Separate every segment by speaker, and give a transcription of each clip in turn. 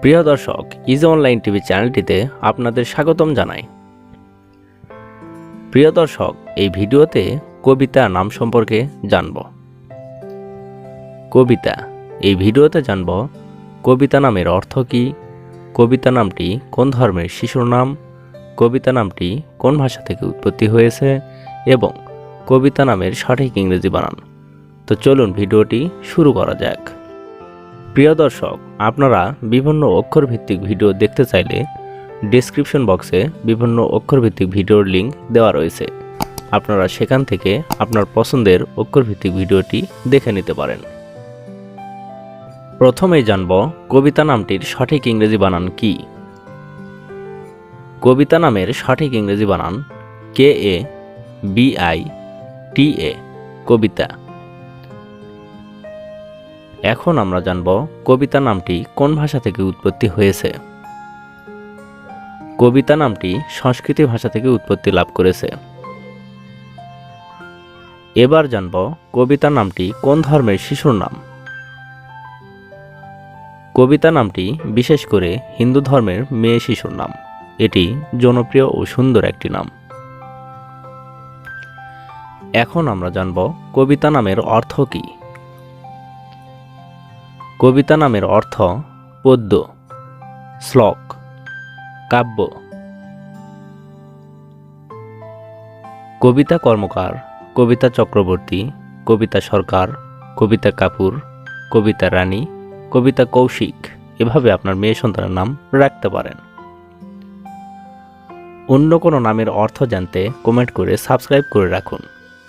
Speaker 1: প্রিয় দর্শক easy online TV চ্যানেলটিতে আপনাদের স্বাগতম জানাই। প্রিয় দর্শক, এই ভিডিওতে কবিতা নাম সম্পর্কে জানব। কবিতা, এই ভিডিওতে জানব কবিতা নামের অর্থ কী, কবিতা নামটি কোন ধর্মের শিশুর নাম, কবিতা নামটি কোন ভাষা থেকে উৎপত্তি হয়েছে, এবং কবিতা নামের সঠিক ইংরেজি বানান। তো চলুন ভিডিওটি শুরু করা যাক। প্রিয় দর্শক, আপনারা বিভিন্ন অক্ষরভিত্তিক ভিডিও দেখতে চাইলে ডেসক্রিপশন বক্সে বিভিন্ন অক্ষরভিত্তিক ভিডিওর লিংক দেওয়া রয়েছে। আপনারা সেখান থেকে আপনার পছন্দের অক্ষরভিত্তিক ভিডিওটি দেখে নিতে পারেন। প্রথমেই জানব কবিতা নামটির সঠিক ইংরেজি বানান কি? কবিতা নামের সঠিক ইংরেজি বানান কে এ বি আই টি এ, কবিতা। এখন আমরা জানব কবিতা নামটি কোন ভাষা থেকে উৎপত্তি হয়েছে। কবিতা নামটি সংস্কৃতি ভাষা থেকে উৎপত্তি লাভ করেছে। এবার জানব কবিতা নামটি কোন ধর্মের শিশুর নাম। কবিতা নামটি বিশেষ করে হিন্দু ধর্মের মেয়ে শিশুর নাম। এটি জনপ্রিয় ও সুন্দর একটি নাম। এখন আমরা জানব কবিতা নামের অর্থ কী। কবিতা নামের অর্থ পদ্য, শ্লোক, কাব্য। কবিতা কর্মকার, কবিতা চক্রবর্তী, কবিতা সরকার, কবিতা কাপুর, কবিতা রানী, কবিতা কৌশিক এভাবে আপনার মেয়ে সন্তানের নাম রাখতে পারেন। অন্য কোনো নামের অর্থ জানতে কমেন্ট করে সাবস্ক্রাইব করে রাখুন।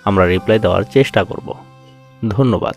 Speaker 1: আমরা রিপ্লাই দেওয়ার চেষ্টা করব। ধন্যবাদ।